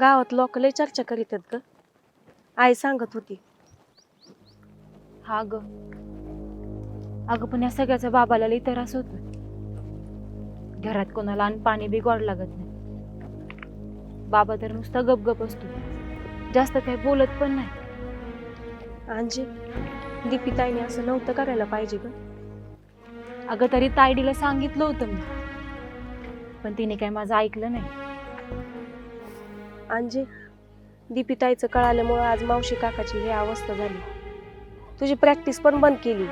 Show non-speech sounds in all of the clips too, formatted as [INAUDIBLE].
गावात लोक लय चर्चा करीत आहेत ग. आई सांगत होती. हा ग. अगं पण या सगळ्याचा बाबाला लई त्रास होतो घरात कोणाला आणि पाणी बी गोड लागत नाही. बाबा तर नुसता गपगप असतो. जास्त काही बोलत पण नाही. अंजी दीपिताईने असं नव्हतं करायला पाहिजे ग. अगं तरी तायडीला सांगितलं होतं मी. पण तिने काय माझं ऐकलं नाही. अंजी दीपिताईचं कळाल्यामुळं आज मावशी काकाची ही अवस्था झाली. तुझी प्रॅक्टिस पण बंद केली.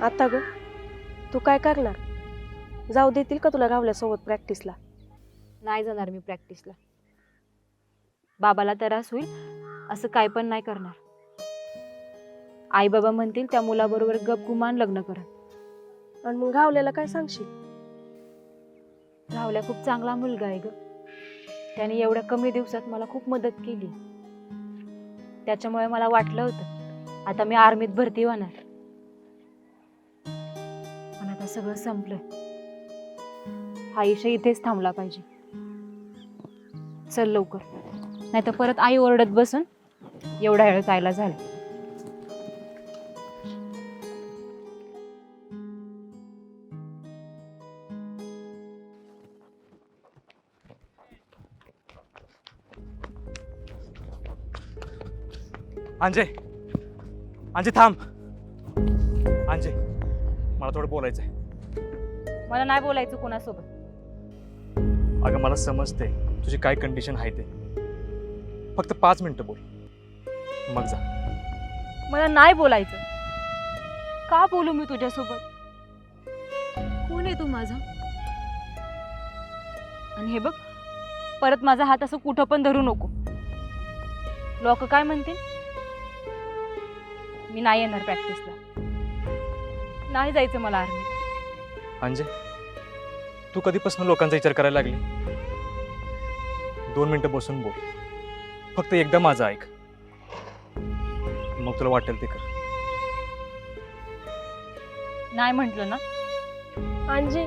आता ग तू काय करणार? जाऊ देतील का तुला राहुल्यासोबत प्रॅक्टिसला नाही जाणार मी प्रॅक्टिसला बाबाला त्रास होईल असं काय पण नाही करणार. आई बाबा म्हणतील त्या मुलाबरोबर गप गुमान लग्न कर आणि मग राहुल्याला काय सांगशील? राहुल्या खूप चांगला मुलगा आहे ग. त्याने एवढ्या कमी दिवसात मला खूप मदत केली. त्याच्यामुळे मला वाटलं होतं आता मी आर्मीत भरती होणार. पण आता सगळं संपलं आयुष्य इथेच थांबला पाहिजे. चल लवकर. नाही तर परत आई ओरडत बसून एवढा वेळ जायला झालं. अंजय. अंजय थांब. अंजय मला थोडं बोलायचं आहे मला नाही बोलायचं कोणासोबत. अगं मला समजते तुझी काय कंडिशन आहे ते. फक्त पाच मिनटं बोल. मग जा. मला नाही बोलायचं. का बोलू मी तुझ्यासोबत? कोण आहे तू माझा? आणि हे बघ परत माझा हात असं कुठं पण धरू नको. लोक काय म्हणतील? मी नाही येणार प्रॅक्टिसला नाही जायचं मला आर्मीत अंजय तू कधीपासून लोकांचा विचार करायला लागली? दोन मिनटं बसून बोल. फक्त एकदा माझं ऐक. मग तुला वाटेल ते कर. नाही म्हटलं ना? अंजी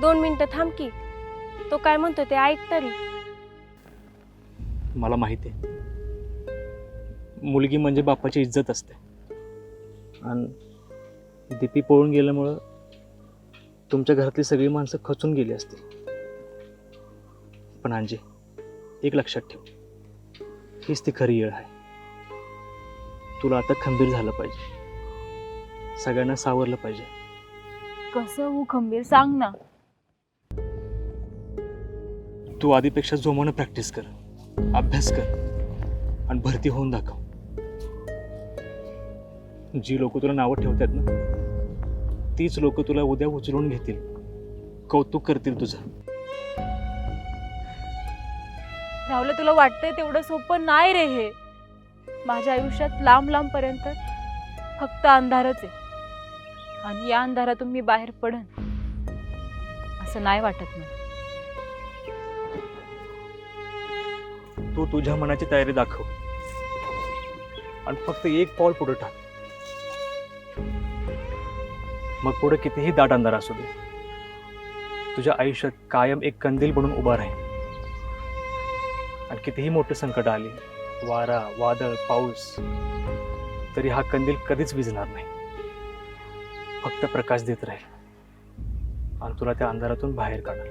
दोन मिनिटं थांब की. तो काय म्हणतो ते ऐक तरी. मला माहिती आहे. मुलगी म्हणजे बापाची इज्जत असते. आणि दीपी पळून गेल्यामुळं तुमच्या घरातली सगळी माणसं खचून गेली असतील. पण अंजे एक लक्षात ठेव. हीच ती खरी येळ आहे. तुला आता खंबीर झालं पाहिजे. सगळ्यांना सावरलं पाहिजे. कसं हो खंबीर? सांग ना. तू आधीपेक्षा जोमानं प्रॅक्टिस कर अभ्यास कर आणि भरती होऊन दाखव. जी लोक तुला नावं ठेवतात ना तीच लोक तुला उद्या उचलून घेतील. कौतुक करतील तुझं. राहुल तुला वाटतंय तेवढं सोपं नाही रे हे? माझ्या आयुष्यात लांब लांब पर्यंत फक्त अंधारच आहे. आणि या अंधारातून मी बाहेर पडन असं नाही वाटत मला. तू तुझ्या मनाची तयारी दाखव. आणि फक्त एक पाऊल पुढे टाक. मग पुढे कितीही दाट अंधार असू दे. तुझ्या आयुष्यात कायम एक कंदील बनून उभा राहील आणि कितीही मोठे संकट आले वारा वादळ पाऊस तरी हा कंदील कधीच विझणार नाही. फक्त प्रकाश देत राहील. आणि तुला त्या अंधारातून बाहेर काढणार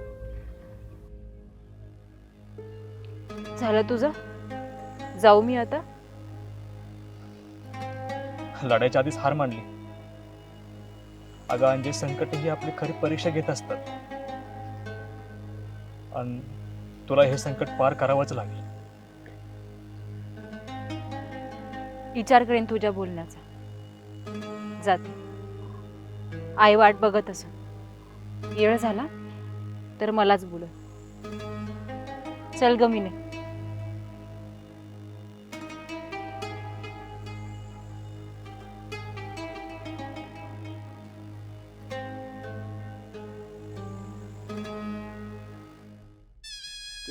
झालं तुझं? जाऊ मी आता. लढायच्या आधीच हार मानली. अगं संकट ही आपली खरी परीक्षा घेत असतात. आणि तुला हे संकट पार करावंच लागेल. विचार करेन तुझ्या बोलण्याचा. जाते. आई वाट बघत असं येळ झाला तर मलाच बोल चल गमीने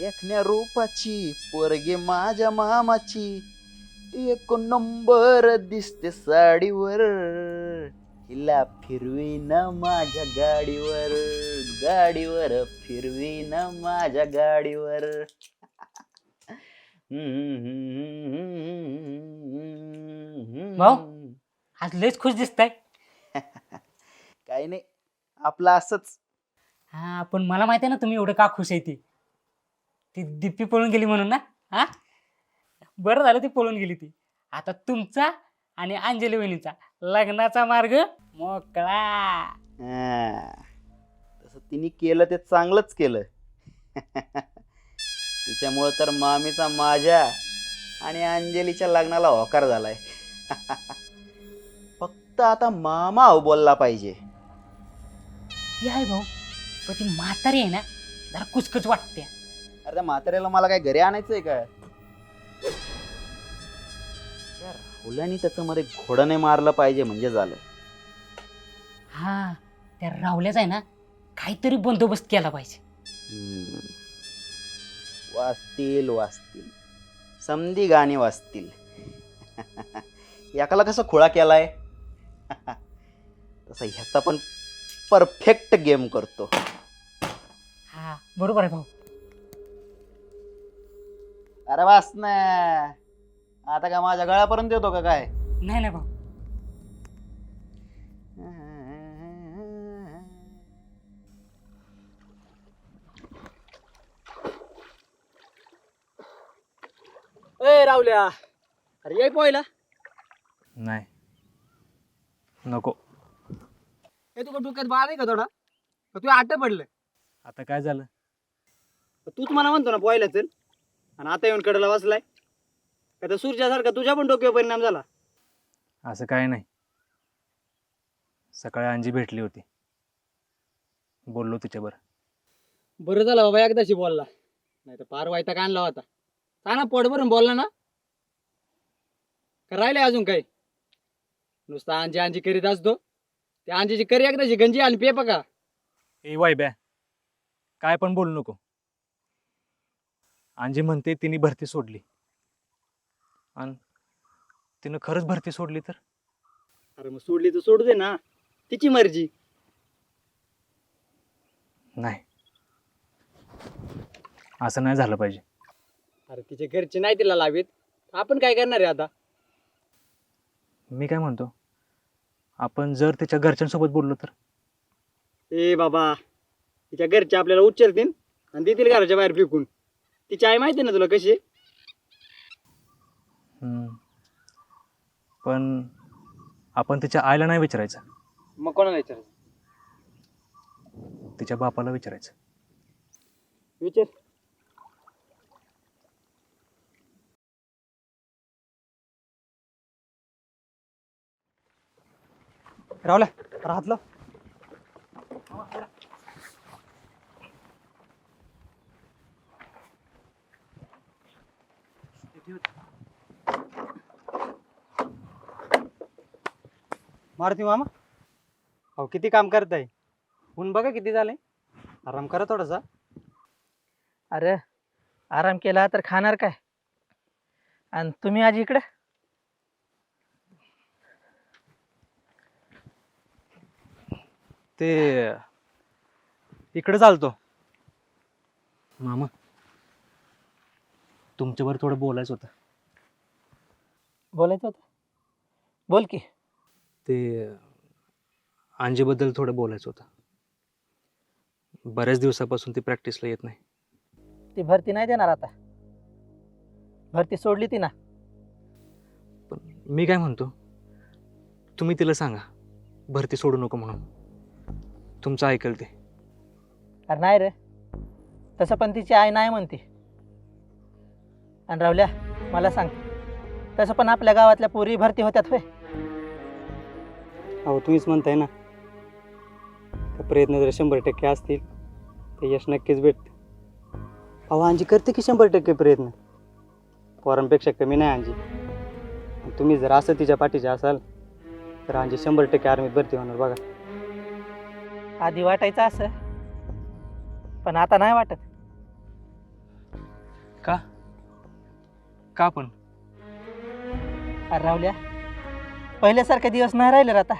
देखण्या रूपाची पोरगे माझ्या मामाची. एक नंबर दिसते साडीवर. हिला फिरवी ना माझ्या गाडीवर गाडीवर फिरवी ना माझ्या गाडीवर. भाऊ? आज लयच खुश दिसताय. [LAUGHS] काही नाही आपलं असंच. हा पण मला माहिती आहे ना तुम्ही एवढं का खुश आहे ती? ती दिप्पी पळून गेली म्हणून ना? हा? बरं झालं ती पळून गेली ती. आता तुमचा आणि अंजली वहिनीचा लग्नाचा मार्ग मोकळा. तसं तिने केलं ते चांगलंच केलं. तिच्यामुळं तर मामीचा माझ्या आणि अंजलीच्या लग्नाला होकार झालाय. फक्त आता मामा अहो बोलला पाहिजे. ती आहे भाऊ पण ती म्हातारी आहे ना जरा कुचकच वाटते. अरे त्या म्हाताऱ्याला मला काय घरी आणायचंय का त्या राहुल्याने त्याचं मध्ये घोडं नाही मारलं पाहिजे म्हणजे झालं. हा त्या रावल्याच आहे ना काहीतरी बंदोबस्त केला पाहिजे. हम्म. वाचतील वाचतील. समधी गाणी वाचतील. [LAUGHS] एकाला कसं खुळा केलाय? [LAUGHS] तसा ह्याचा पण परफेक्ट गेम करतो. हा बरोबर आहे भाऊ. अरे वाच ना. आता का माझ्या गळ्यापर्यंत येतो का काय? नाही नाही भाऊ. ए रावल्या अरे ये पोहायला. नाही. नको. हे तुका डोक्यात बाळ आहे का थोडा? का तुला आट पडलं आता काय झालं? तूच मला म्हणतो ना पोहायला चल. आणि आता येऊन कडेला वाचलाय. का तर सूर्यासारखा तुझ्या पण डोक्यावर परिणाम झाला? असं काय नाही. सकाळी अंजी भेटली होती. बोललो तिच्यावर. बरं झालं बाबा एकदाशी बोलला. नाही तर पार वायता का आणला होता. सांग ना पोट भरून बोलला ना? का राहिले अजून काही? नुसता आंजी आंजी करीत असतो. त्या आंजीची करी एकदाची गंजी आणि पेप का ए वाय बॅ काय पण बोलू नको. अंजी म्हणते तिने भरती सोडली. आणि तिनं खरंच भरती सोडली तर? अरे मग सोडली तर सोडू दे ना. तिची मर्जी. नाही. असं नाही झालं पाहिजे. अरे तिचे घरचे नाही तिला लावीत. आपण काय करणार आहे आता? मी काय म्हणतो? आपण जर तिच्या घरच्यांसोबत बोललो तर? ए बाबा तिच्या घरचे आपल्याला उच्चरतील आणि देतील घराच्या बाहेर फेकून. तिची आई माहिती ना तुला कशी आहे? हम्म. पण आपण तिच्या आईला नाही विचारायचं. मग कोणाला विचार तिच्या बापाला विचारायचं. विचार. राहुल्या राहतलं? मारुती मामा. अहो किती काम करताय? ऊन बघा किती झालंय. आराम करा थोडासा. अरे आराम केला तर खाणार काय? आणि तुम्ही आज इकडे? ते इकडे चालतो. मामा तुमच्यावर थोडं बोलायचं होतं. बोलायचं होतं? बोल की. ते अंजीबद्दल थोडं बोलायचं होतं. बऱ्याच दिवसापासून ती प्रॅक्टिसला येत नाही. ती भरती नाही देणार आता. भरती सोडली ती ना. पण मी काय म्हणतो? तुम्ही तिला सांगा. भरती सोडू नको म्हणून. तुमचं ऐकल ते. अरे नाही रे. तसं पण तिची आई नाही म्हणते. आणि रावल्या मला सांग. तसं पण आपल्या गावातल्या पोरी भरती होत्यात होय? अहो तुम्हीच म्हणताय ना. तर प्रयत्न जर शंभर टक्के असतील तर यश नक्कीच भेटतं अहो अंजी करते की शंभर टक्के प्रयत्न? पोरांपेक्षा कमी नाही अंजी आणि तुम्ही जर असं तिच्या पाठीचे असाल तर अंजी शंभर टक्के आर्मीत भरती होणार बघा. आधी वाटायचं असं पण आता नाही वाटत. का? का पण? अरे रावल्या पहिल्यासारखे दिवस नाही राहिले रे आता.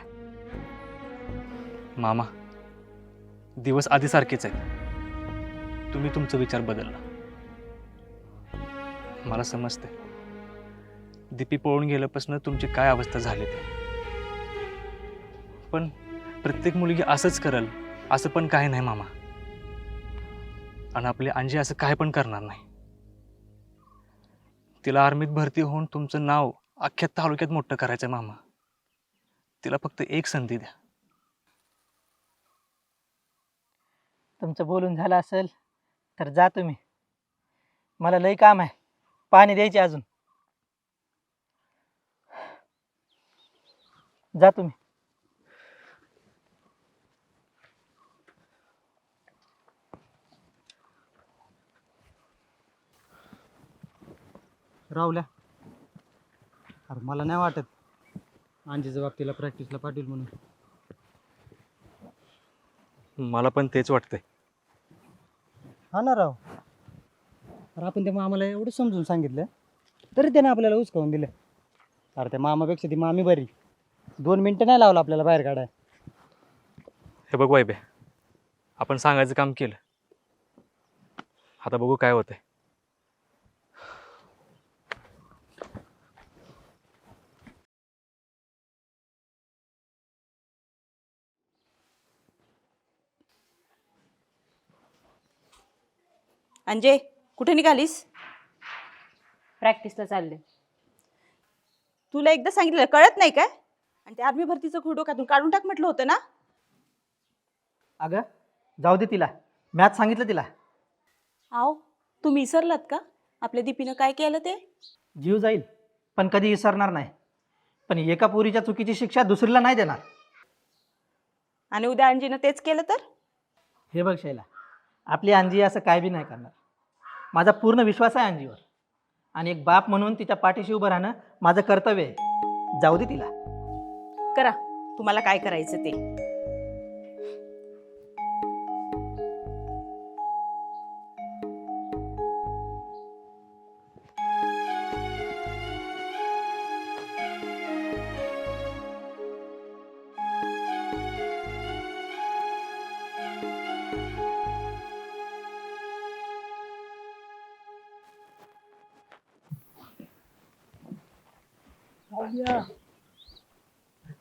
मामा दिवस आधीसारखेच आहेत. तुम्ही तुमचा विचार बदलला. मला समजते दीपी पळून गेल्यापासून तुमची काय अवस्था झाली ते. पण प्रत्येक मुलगी असंच करल असं पण काही नाही मामा. आणि आपली अंजी असं काय पण करणार नाही. तिला आर्मीत भरती होऊन तुमचं नाव अख्ख्या तालुक्यात मोठं करायचं आहे मामा. तिला फक्त एक संधी द्या. तुमचं बोलून झालं असेल तर जा तुम्ही. मला लई काम आहे. पाणी द्यायचे अजून. जा तुम्ही. राहुल्या. अरे मला नाही वाटत अंजीच्या बाबतीला प्रॅक्टिसला पाटील म्हणून. मला पण तेच वाटतंय. हा ना राव. अरे आपण त्या मामाला एवढं समजून सांगितलं तरी त्याने आपल्याला उचकावून दिलं. अरे त्या मामापेक्षा ती मामी बरी. दोन मिनटं नाही लावलं आपल्याला बाहेर काढाय हे बघ वाईबे आपण सांगायचं काम केलं. आता बघू काय होतंय. अंजे कुठे निघालीस? प्रॅक्टिसला चालले. तुला एकदा सांगितलं कळत नाही काय? आणि ते आर्मी भरतीचं खूप डोक्यातून काढून टाक म्हटलं होतं ना? अगं जाऊ दे तिला. मॅथ सांगितलं तिला. आहो तुम्ही विसरलात का? आपल्या दीपीनं काय केलं ते? जीव जाईल पण कधी विसरणार नाही. पण एका पोरीच्या चुकीची शिक्षा दुसरीला नाही देणार. आणि उद्या अंजीनं तेच केलं तर? हे बघ शैला आपली अंजी असं काय बी नाही करणार. माझा पूर्ण विश्वास आहे अंजीवर. आणि एक बाप म्हणून तिच्या पाठीशी उभं राहणं माझं कर्तव्य आहे. जाऊ दे तिला. करा. तुम्हाला काय करायचं ते.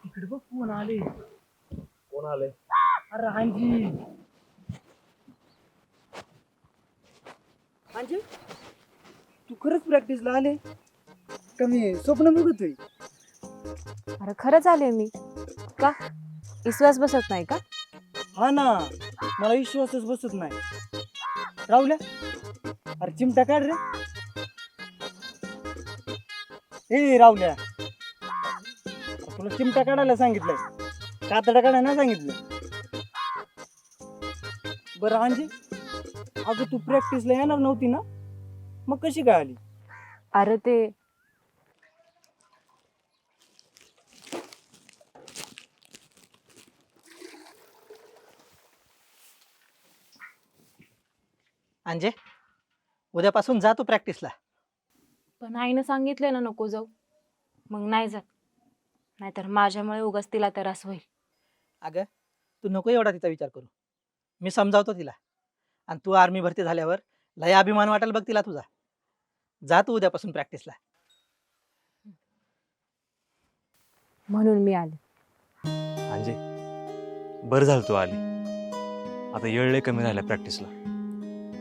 तिकडे बघ कोण आले? कोण आले? अरे अंजी अंजी तू खरंच प्रॅक्टिसला आले? कमी स्वप्न बघत होई अरे खरंच आले मी. का? विश्वास बसत नाही का? हा ना मला विश्वासच बसत नाही. राहुल्या अरे चिमटा काढ रे. ए राहुल्या तुला चिमटा काढायला सांगितलंय कातडा काढायला नाही सांगितलं. बरं अंजी अगं तू प्रॅक्टिसला येणार नव्हती ना? मग कशी काय आली? अरे ते अंजे उद्यापासून जा तू प्रॅक्टिसला पण आईनं सांगितलं ना नको जाऊ. मग नाही जात. नाहीतर माझ्यामुळे उगाच तिला त्रास होईल. अगं तू नको एवढा तिचा विचार करू. मी समजावतो तिला. आणि तू आर्मी भरती झाल्यावर लय अभिमान वाटेल बघ तिला तुझा. जा तू उद्यापासून प्रॅक्टिसला म्हणून मी आले. अंजे बरं झालं तू आली. आता येळ लय कमी झाला प्रॅक्टिसला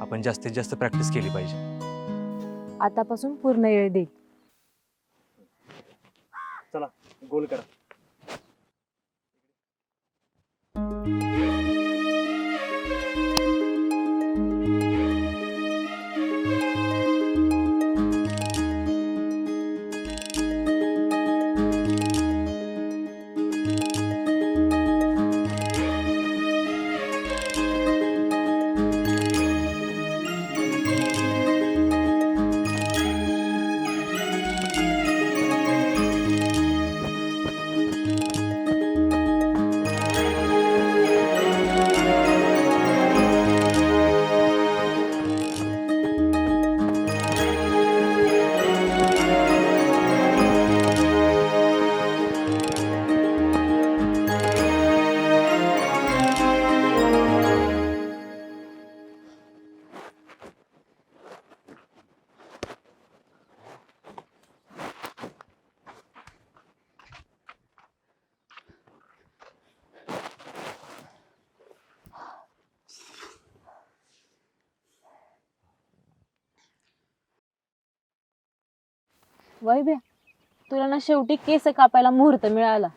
आपण जास्तीत जास्त प्रॅक्टिस केली पाहिजे. आतापासून पूर्ण वेळ देईल चला गोल करा. वैभ्या तुला ना शेवटी केस कापायला मुहूर्त मिळाला.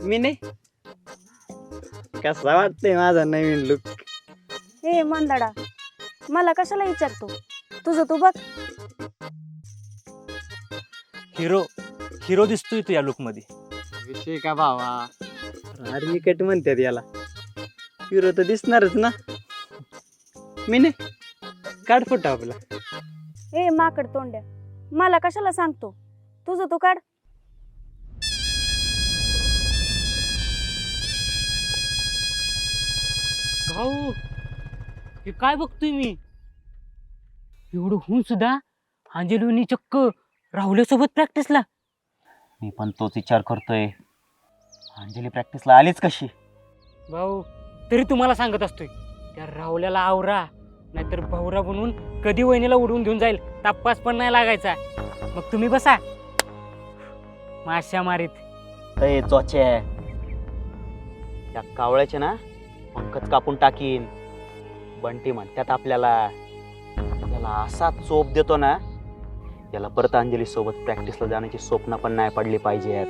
मी नाही. कसा वाटतंय माझा नवीन लुक हे मंदाडा मला कशाला विचारतो? तुझं तू बघ. हिरो हिरो दिसतोय तू या लुकमध्ये विषय का भावा? आर्मी कट म्हणतात याला. हिरो तर दिसणारच ना. मी नाही. काढ फोटो आपला. ए माकड तोंड्या. मला कशाला सांगतो? तुझं तू काढ. भाऊ हे काय बघतोय मी? एवढं होऊन सुद्धा अंजलीनी चक्क राहुल्यासोबत प्रॅक्टिसला मी पण तोच विचार करतोय. अंजली प्रॅक्टिसला आलीच कशी? भाऊ तरी तुम्हाला सांगत असतोय त्या राहुल्याला आवरा. नाहीतर भाऊरा बनवून कधी वहिनीला उडवून घेऊन जाईल. तपास पण नाही लागायचा. मग तुम्ही बसा. माश्या मारीत. अय चोचे त्या कावळ्याचे ना पंखच कापून टाकीन. बंटी म्हणतात आपल्याला. त्याला असा चोप देतो ना याला परत अंजली सोबत प्रॅक्टिसला जाण्याची स्वप्न पण नाही पडली पाहिजेत.